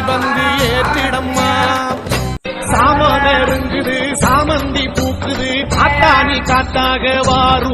வந்து ஏற்றிடம்மா. சாமான இருக்குது சாமந்தி பூக்குது காட்டாணி காட்டாக வாரும்.